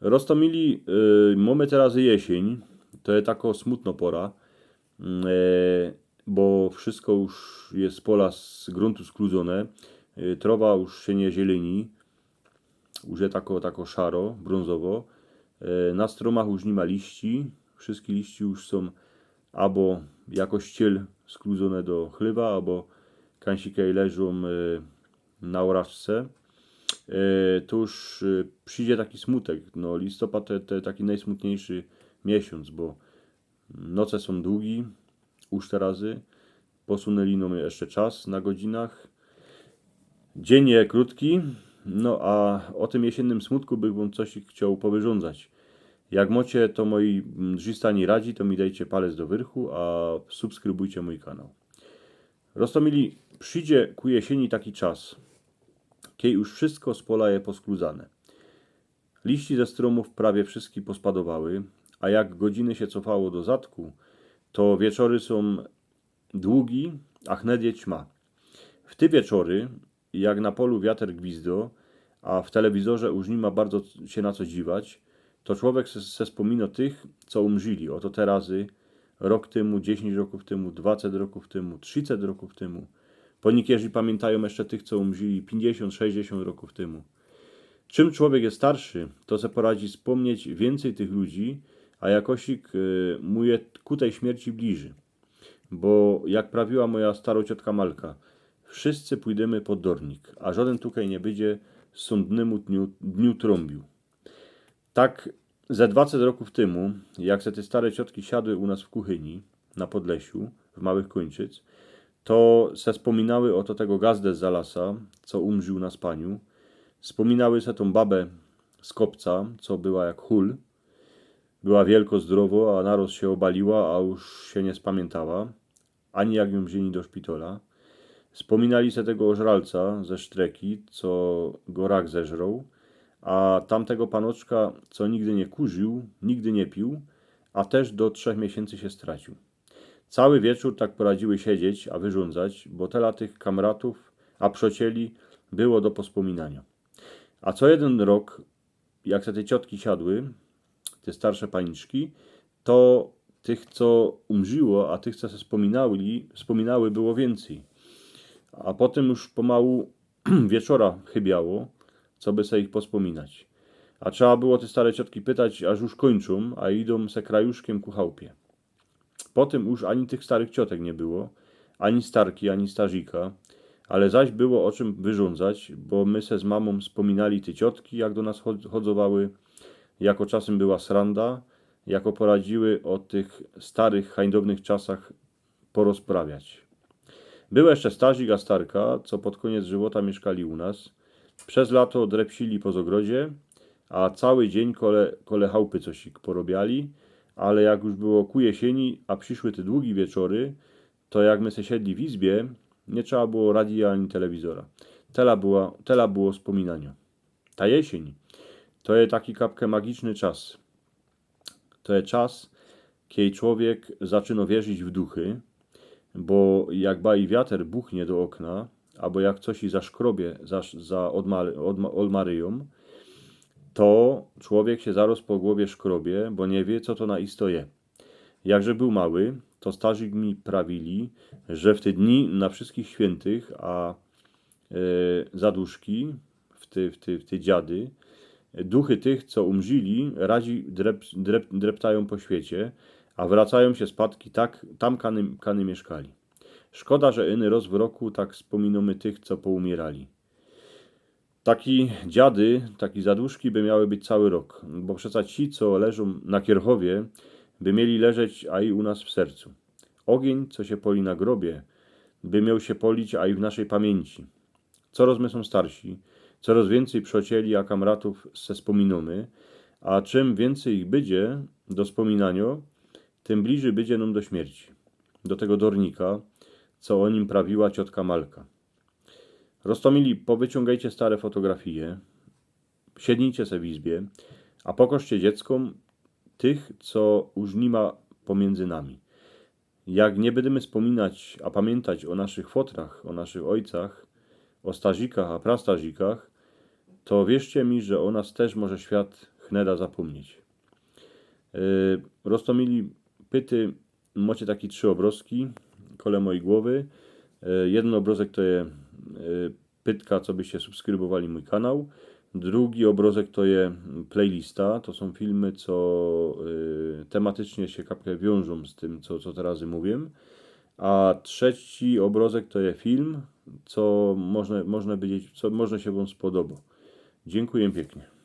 Rostomili, y, mamy teraz jesień, to jest taka smutno pora, y, bo wszystko już jest z pola, z gruntu skludzone, y, trawa już się nie zieleni, już jest tako, tako szaro, brązowo, y, na stromach już nie ma liści, wszystkie liści już są albo jako ściel skludzone do chlewa, albo kańsikej leżą y, na oraczce. E, to już e, przyjdzie taki smutek. No, listopad to, to taki najsmutniejszy miesiąc, bo noce są długie, już te razy. Posunęli nam jeszcze czas na godzinach. Dzień jest krótki, no a o tym jesiennym smutku bym coś chciał powyrządzać. Jak mocie to moi drzistani radzi, to mi dajcie palec do wyrchu, a subskrybujcie mój kanał. Rostomili, przyjdzie ku jesieni taki czas, kiedy już wszystko z pola je poskluzane. Liści ze stromów prawie wszystkie pospadowały, a jak godziny się cofało do zadku, to wieczory są długi, a chnedie ćma. W te wieczory, jak na polu wiatr gwizdo, a w telewizorze już nie ma bardzo się na co dziwać, to człowiek se, se wspomina tych, co umrzyli. Oto te razy, rok temu, 10 roków temu, 20 roków temu, 30 roków temu. Ponikierzy pamiętają jeszcze tych, co umrzyli 50-60 roków temu. Czym człowiek jest starszy, to se poradzi wspomnieć więcej tych ludzi, a jakosik y, mu je ku tej śmierci bliży. Bo jak prawiła moja starociotka Malka, wszyscy pójdziemy pod dornik, a żaden tukaj nie będzie sądnemu dniu, dniu trąbił. Tak ze 20 roków temu, jak se te stare ciotki siadły u nas w kuchyni na Podlesiu, w Małych Kończyc, to se wspominały oto tego gazdę z Zalasa, co umrzył na spaniu. Wspominały se tą babę z kopca, co była jak hul. Była wielko zdrowo, a naroz się obaliła, a już się nie spamiętała, ani jak ją wzięli do szpitala. Wspominali se tego ożralca ze sztreki, co go rak zeżrął, a tamtego panoczka, co nigdy nie kurzył, nigdy nie pił, a też do trzech miesięcy się stracił. Cały wieczór tak poradziły siedzieć, a wyrządzać, bo tela tych kamratów, a przocieli było do pospominania. A co jeden rok, jak te ciotki siadły, te starsze paniczki, to tych, co umrzyło, a tych, co wspominały, wspominały było więcej. A potem już pomału wieczora chybiało, co by se ich pospominać. A trzeba było te stare ciotki pytać, aż już kończą, a idą se krajuszkiem ku chałupie. Potem już ani tych starych ciotek nie było, ani starki, ani starzika, ale zaś było o czym wyrządzać, bo my se z mamą wspominali te ciotki, jak do nas chodzowały, jako czasem była sranda, jako poradziły o tych starych, hańdownych czasach porozprawiać. Był jeszcze starzik, a starka, co pod koniec żywota mieszkali u nas. Przez lato drepsili po zogrodzie, a cały dzień kole, kole chałupy coś porobiali, ale jak już było ku jesieni, a przyszły te długie wieczory, to jak my se siedli w izbie, nie trzeba było radia ani telewizora. Tela, była, tela było wspominania. Ta jesień to jest taki kapkę magiczny czas. To jest czas, kiedy człowiek zaczyna wierzyć w duchy, bo jak baj wiatr buchnie do okna, albo jak coś i zaszkrobie za, za odmary, odma, to człowiek się zaraz po głowie szkrobie, bo nie wie, co to na istoje. Jakże był mały, to starzy mi prawili, że w te dni na wszystkich świętych, a e, zaduszki, w te, w, te, w te dziady, duchy tych, co umrzyli, radzi drep, drep, dreptają po świecie, a wracają się spadki, tak, tam kany, kany mieszkali. Szkoda, że iny roz w roku tak wspominamy tych, co poumierali. Taki dziady, taki zaduszki by miały być cały rok, bo przecież ci, co leżą na kierchowie, by mieli leżeć, a i u nas w sercu. Ogień, co się poli na grobie, by miał się polić, a i w naszej pamięci. Coraz my są starsi, coraz więcej przyjacieli, a kamratów se spominamy, a czym więcej ich będzie do wspominania, tym bliżej będzie nam do śmierci. Do tego dornika, co o nim prawiła ciotka Malka. Rostomili, powyciągajcie stare fotografie, siednijcie se w izbie, a pokożcie dzieckom tych, co już nie ma pomiędzy nami. Jak nie będziemy wspominać, a pamiętać o naszych fotrach, o naszych ojcach, o starzikach, a prastarzikach, to wierzcie mi, że o nas też może świat nie da zapomnieć. Yy, Roztomili pyty, macie takie trzy obrazki kole mojej głowy. Yy, Jeden obrazek to yy, pytka, co byście subskrybowali mój kanał. Drugi obrazek to jest playlista. To są filmy, co yy, tematycznie się kapkę wiążą z tym, co, co teraz mówię. A trzeci obrazek to jest film, co można, można powiedzieć, co można się wam spodoba. Dziękuję pięknie.